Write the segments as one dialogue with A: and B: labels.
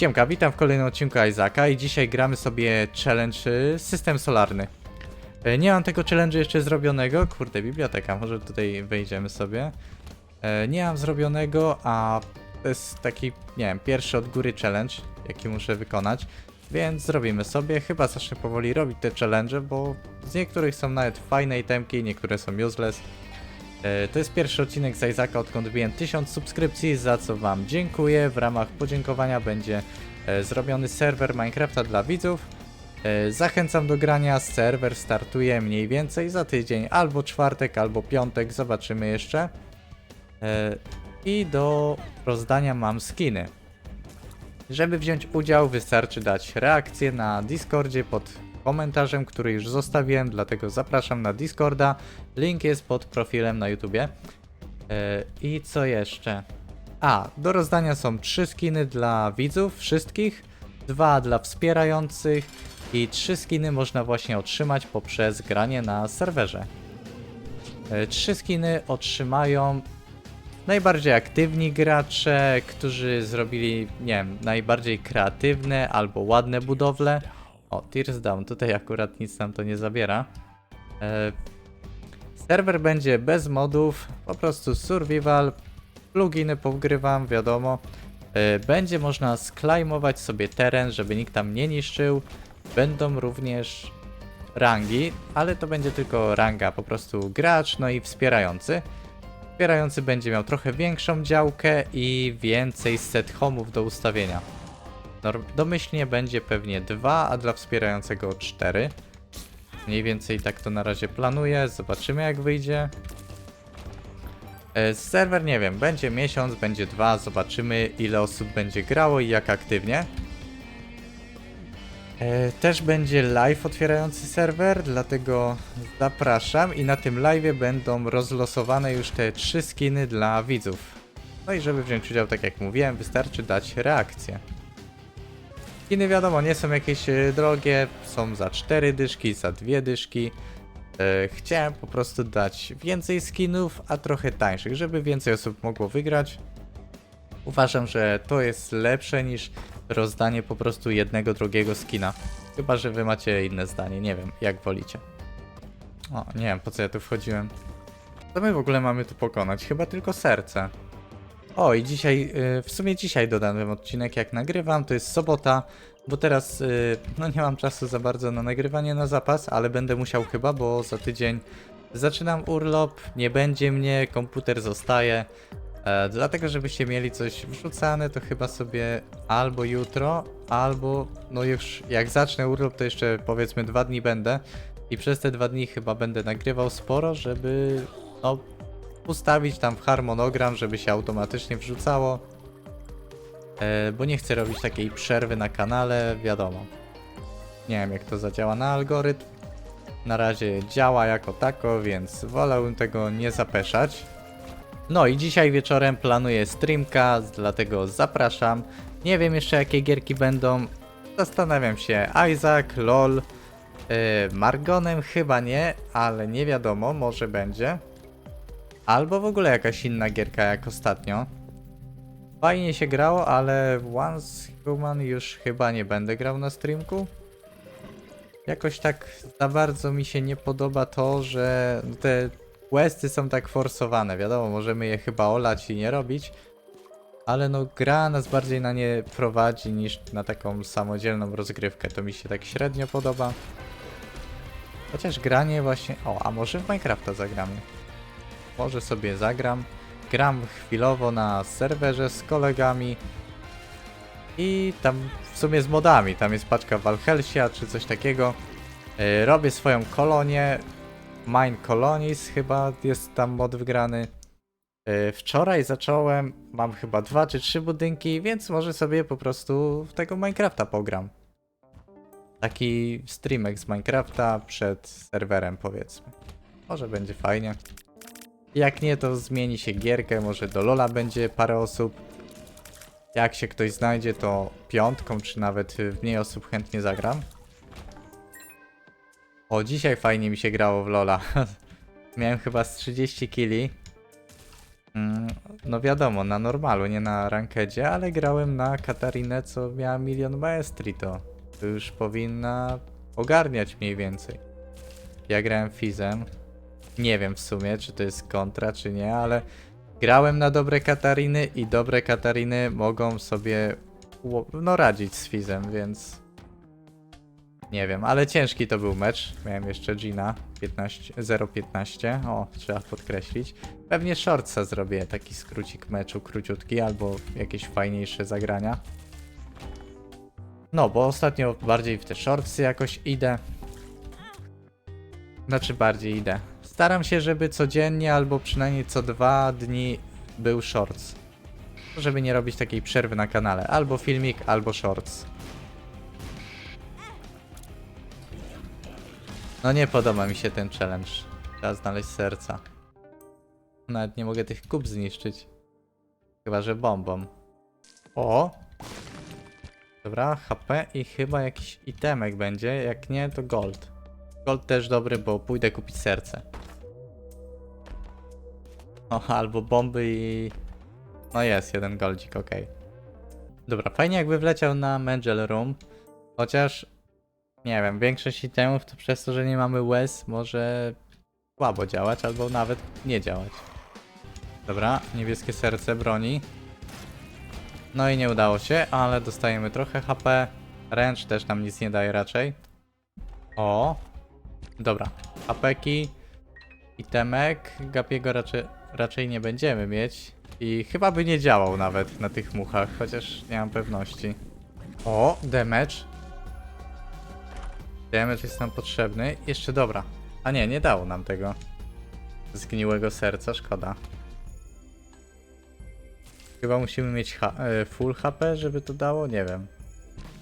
A: Siemka, witam w kolejnym odcinku Izaka i dzisiaj gramy sobie challenge System Solarny. E, Nie mam tego challenge'u jeszcze zrobionego, kurde, biblioteka, może tutaj wejdziemy sobie. E, Nie mam zrobionego, a to jest taki, nie wiem, pierwszy od góry challenge, jaki muszę wykonać, więc zrobimy sobie. Chyba zacznę powoli robić te challenge, bo z niektórych są nawet fajne itemki, niektóre są useless. E, To jest pierwszy odcinek z Izaka, odkąd wbiłem 1000 subskrypcji, za co Wam dziękuję. W ramach podziękowania będzie e, zrobiony serwer Minecrafta dla widzów. E, Zachęcam do grania, serwer startuje mniej więcej za tydzień, albo czwartek, albo piątek, zobaczymy jeszcze. I do rozdania mam skiny. Żeby wziąć udział, wystarczy dać reakcję na Discordzie pod komentarzem, który już zostawiłem, dlatego zapraszam na Discorda. Link jest pod profilem na YouTubie. E, I co jeszcze? A, do rozdania są trzy skiny dla widzów, wszystkich, dwa dla wspierających i trzy skiny można właśnie otrzymać poprzez granie na serwerze. E, Trzy skiny otrzymają najbardziej aktywni gracze, którzy zrobili, nie wiem, najbardziej kreatywne albo ładne budowle. O, Tears Down, tutaj akurat nic nam to nie zabiera. E, serwer będzie bez modów, po prostu survival, pluginy powgrywam, wiadomo. E, będzie można sklejmować sobie teren, żeby nikt tam nie niszczył. Będą również rangi, ale to będzie tylko ranga, po prostu gracz, no i wspierający. Wspierający będzie miał trochę większą działkę i więcej set homów do ustawienia. Domyślnie będzie pewnie 2, a dla wspierającego 4. Mniej więcej tak to na razie planuję, zobaczymy jak wyjdzie. E, Serwer nie wiem, będzie miesiąc, będzie dwa, zobaczymy ile osób będzie grało i jak aktywnie. E, Też będzie live otwierający serwer, dlatego zapraszam i na tym live będą rozlosowane już te trzy skiny dla widzów. No i żeby wziąć udział, tak jak mówiłem, wystarczy dać reakcję. Skiny wiadomo, nie są jakieś e, drogie, są za 4 dyszki, za 2 dyszki. E, Chciałem po prostu dać więcej skinów, a trochę tańszych, żeby więcej osób mogło wygrać. Uważam, że to jest lepsze niż rozdanie po prostu jednego drugiego skina. Chyba, że wy macie inne zdanie, nie wiem, jak wolicie. O, nie wiem, po co ja tu wchodziłem. Co my w ogóle mamy tu pokonać? Chyba tylko serce. O, i dzisiaj, y, w sumie dzisiaj dodałem odcinek, jak nagrywam, to jest sobota, bo teraz, y, no nie mam czasu za bardzo na nagrywanie na zapas, ale będę musiał chyba, bo za tydzień zaczynam urlop, nie będzie mnie, komputer zostaje, e, dlatego żebyście mieli coś wrzucane, to chyba sobie albo jutro, albo, no już jak zacznę urlop, to jeszcze powiedzmy dwa dni będę. I przez te dwa dni chyba będę nagrywał sporo, żeby, no, ustawić tam w harmonogram, żeby się automatycznie wrzucało. E, bo nie chcę robić takiej przerwy na kanale, wiadomo. Nie wiem jak to zadziała na algorytm. Na razie działa jako tako, więc wolałbym tego nie zapeszać. No i dzisiaj wieczorem planuję streamka, dlatego zapraszam. Nie wiem jeszcze jakie gierki będą. Zastanawiam się, Isaac, LOL, yy, Margonem chyba nie, ale nie wiadomo, może będzie. Albo w ogóle jakaś inna gierka jak ostatnio. Fajnie się grało, ale Once Human już chyba nie będę grał na streamku. Jakoś tak za bardzo mi się nie podoba to, że te questy są tak forsowane. Wiadomo, możemy je chyba olać i nie robić. Ale no gra nas bardziej na nie prowadzi niż na taką samodzielną rozgrywkę. To mi się tak średnio podoba. Chociaż granie właśnie... O, a może w Minecrafta zagramy? Może sobie zagram. Gram chwilowo na serwerze z kolegami. I tam w sumie z modami. Tam jest paczka Valhelsia czy coś takiego. Yy, robię swoją kolonię. Mine Colonies chyba jest tam mod wgrany. Yy, wczoraj zacząłem. Mam chyba dwa czy trzy budynki, więc może sobie po prostu w tego Minecrafta pogram. Taki streamek z Minecrafta przed serwerem powiedzmy. Może będzie fajnie. Jak nie, to zmieni się gierkę, może do Lola będzie parę osób. Jak się ktoś znajdzie, to piątką, czy nawet w mniej osób chętnie zagram. O, dzisiaj fajnie mi się grało w Lola. Miałem chyba z 30 killi. Mm, No wiadomo, na normalu, nie na rankedzie, ale grałem na Katarinę, co miała milion maestri, to, to już powinna ogarniać mniej więcej. Ja grałem Fizem. Nie wiem w sumie, czy to jest kontra, czy nie, ale grałem na dobre Katariny i dobre Katariny mogą sobie no radzić z Fizem, więc nie wiem, ale ciężki to był mecz. Miałem jeszcze Gina 15 0-15. O, trzeba podkreślić. Pewnie shortsa zrobię, taki skrócik meczu, króciutki, albo jakieś fajniejsze zagrania. No, bo ostatnio bardziej w te shortsy jakoś idę. Znaczy bardziej idę. Staram się, żeby codziennie albo przynajmniej co dwa dni był shorts. Żeby nie robić takiej przerwy na kanale. Albo filmik, albo shorts. No nie podoba mi się ten challenge. Trzeba znaleźć serca. Nawet nie mogę tych kup zniszczyć. Chyba, że bombą. O! Dobra, HP i chyba jakiś itemek będzie. Jak nie, to gold. Gold też dobry, bo pójdę kupić serce. O, albo bomby i... No jest, jeden goldzik, okej. Dobra, fajnie jakby wleciał na Mangel Room. Chociaż... Nie wiem, większość itemów to przez to, że nie mamy łez może słabo działać, albo nawet nie działać. Dobra, niebieskie serce broni. No i nie udało się, ale dostajemy trochę HP. Ręcz też nam nic nie daje raczej. O! Dobra, hapeki. Itemek. Gapiego raczej, raczej nie będziemy mieć. I chyba by nie działał nawet na tych muchach, chociaż nie mam pewności. O, damage. Damage jest nam potrzebny. Jeszcze dobra. A nie, nie dało nam tego. Zgniłego serca, szkoda. Chyba musimy mieć e, full HP, żeby to dało? Nie wiem.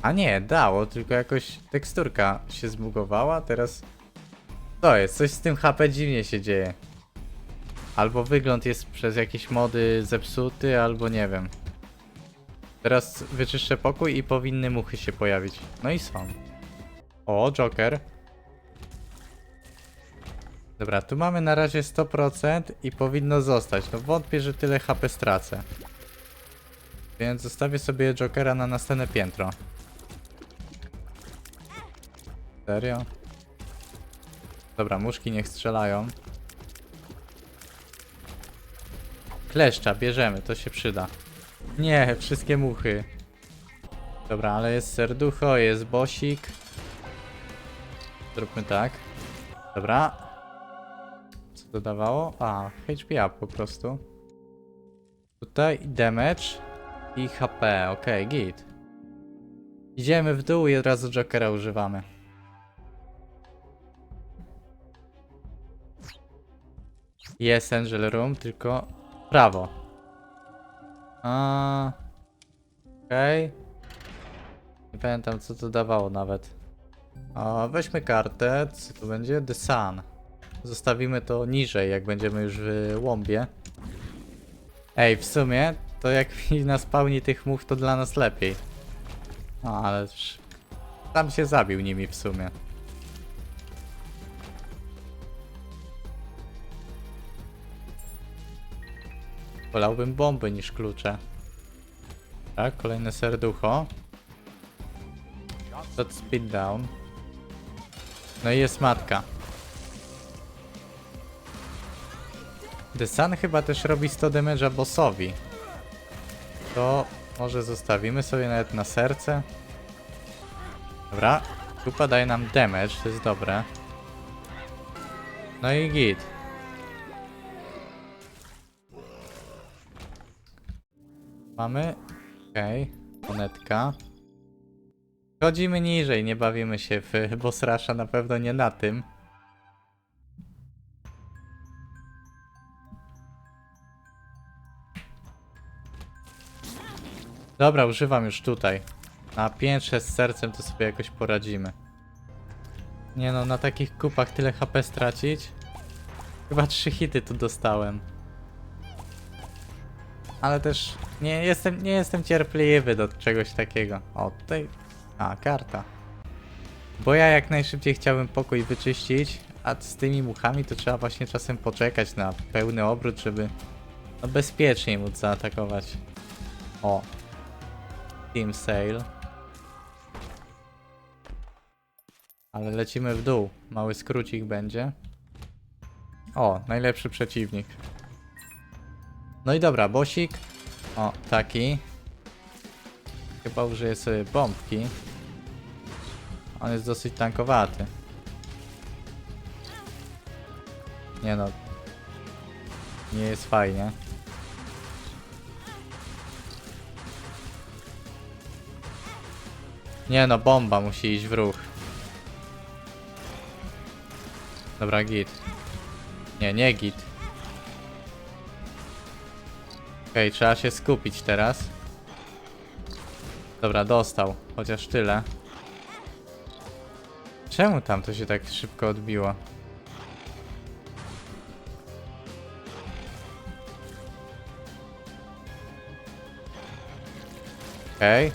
A: A nie, dało, tylko jakoś teksturka się zbugowała, teraz... To jest, coś z tym HP dziwnie się dzieje. Albo wygląd jest przez jakieś mody zepsuty, albo nie wiem. Teraz wyczyszczę pokój i powinny muchy się pojawić. No i są. O, Joker. Dobra, tu mamy na razie 100% i powinno zostać. No wątpię, że tyle HP stracę. Więc zostawię sobie Jokera na następne piętro. Serio? Dobra, muszki niech strzelają. Kleszcza, bierzemy, to się przyda. Nie, wszystkie muchy. Dobra, ale jest serducho, jest bosik. Zróbmy tak. Dobra. Co to dawało? A, HP up po prostu. Tutaj damage i HP, okej, git. Idziemy w dół i od razu Jokera używamy. Jest Angel Room, tylko prawo. A, Okej. Nie pamiętam co to dawało nawet. Weźmy kartę, co to będzie? The Sun. Zostawimy to niżej, jak będziemy już w łąbie. Ej, w sumie, to jak mi na spawni tych much, to dla nas lepiej. No, ale. Tam się zabił nimi w sumie. Wolałbym bomby niż klucze. Tak, kolejne serducho. Shot speed down. No i jest matka. The Sun chyba też robi 100 damage'a bossowi. To może zostawimy sobie nawet na serce. Dobra, kupa daje nam damage, to jest dobre. No i git. Mamy? Okej, monetka. Chodzimy niżej, nie bawimy się w boss na pewno nie na tym. Dobra, używam już tutaj. Na 5-6 z sercem to sobie jakoś poradzimy. Nie no, na takich kupach tyle HP stracić? Chyba 3 hity tu dostałem. Ale też nie jestem, nie jestem cierpliwy do czegoś takiego. O, tutaj... A, karta. Bo ja jak najszybciej chciałbym pokój wyczyścić, a z tymi muchami to trzeba właśnie czasem poczekać na pełny obrót, żeby No bezpieczniej móc zaatakować. O. Team Sale. Ale lecimy w dół. Mały skrócik będzie. O, najlepszy przeciwnik. No i dobra, bosik. O, taki. Chyba użyję sobie bombki. On jest dosyć tankowaty. Nie no. Nie jest fajnie. Nie no, bomba musi iść w ruch. Dobra, git. Nie, nie git. Okej, trzeba się skupić teraz. Dobra, dostał. Chociaż tyle. Czemu tam to się tak szybko odbiło? Okej.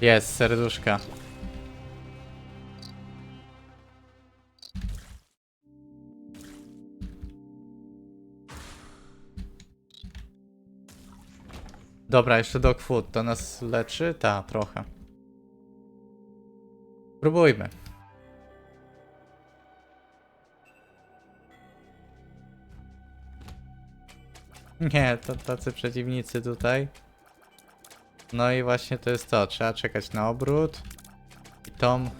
A: Jest, serduszka. Dobra, jeszcze dog food. To nas leczy? Ta, trochę. Próbujmy. Nie, to tacy przeciwnicy tutaj. No i właśnie to jest to. Trzeba czekać na obrót. I tą...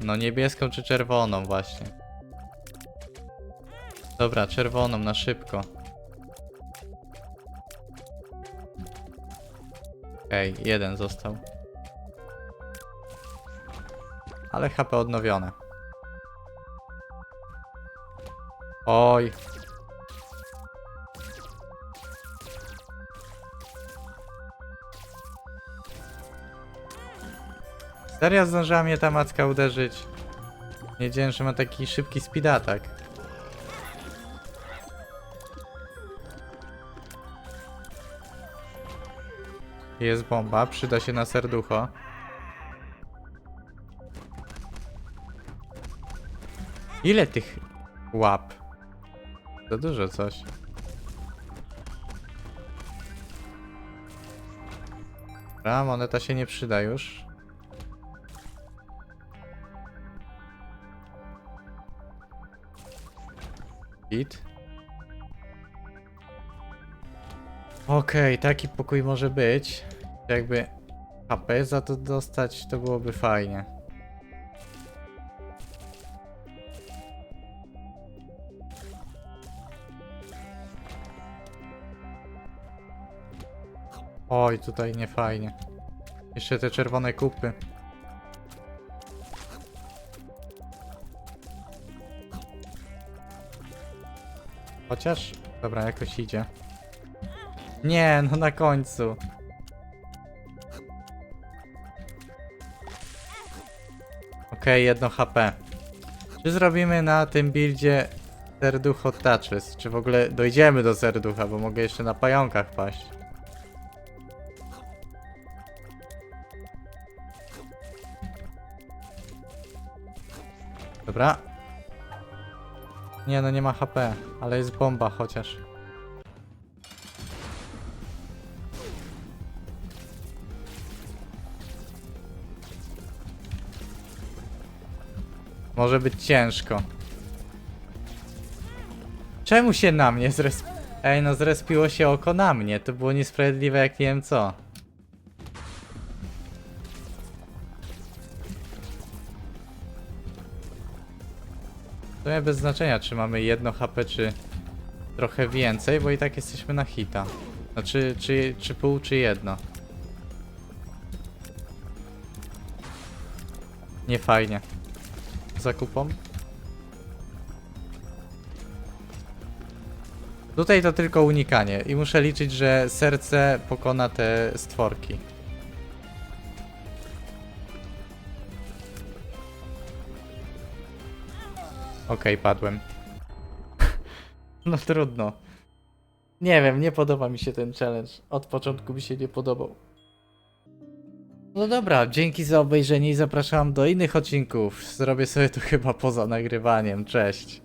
A: No niebieską czy czerwoną właśnie. Dobra, czerwoną na szybko. Okej, jeden został. Ale HP odnowione. Oj. Serio zdążyła mnie ta macka uderzyć. Nie wiedziałem, że ma taki szybki speed. Jest bomba, przyda się na serducho. Ile tych łap? Za dużo coś. Dobra, moneta się nie przyda już. Git. Okej, taki pokój może być. Jakby HP za to dostać, to byłoby fajnie. Oj, tutaj nie fajnie. Jeszcze te czerwone kupy. Chociaż, dobra, jakoś idzie. Nie, no na końcu. Okej, jedno HP. Czy zrobimy na tym buildzie serducho touches? Czy w ogóle dojdziemy do serducha, bo mogę jeszcze na pająkach paść. Dobra. Nie no, nie ma HP, ale jest bomba chociaż. Może być ciężko. Czemu się na mnie zresp... Ej, no zrespiło się oko na mnie. To było niesprawiedliwe jak nie wiem co. W sumie bez znaczenia, czy mamy jedno HP, czy trochę więcej, bo i tak jesteśmy na hita. Znaczy, czy, czy pół, czy jedno. Nie fajnie. Zakupom. Tutaj to tylko unikanie i muszę liczyć, że serce pokona te stworki. Okej, padłem. no trudno. Nie wiem, nie podoba mi się ten challenge. Od początku mi się nie podobał. No dobra, dzięki za obejrzenie i zapraszam do innych odcinków. Zrobię sobie to chyba poza nagrywaniem. Cześć.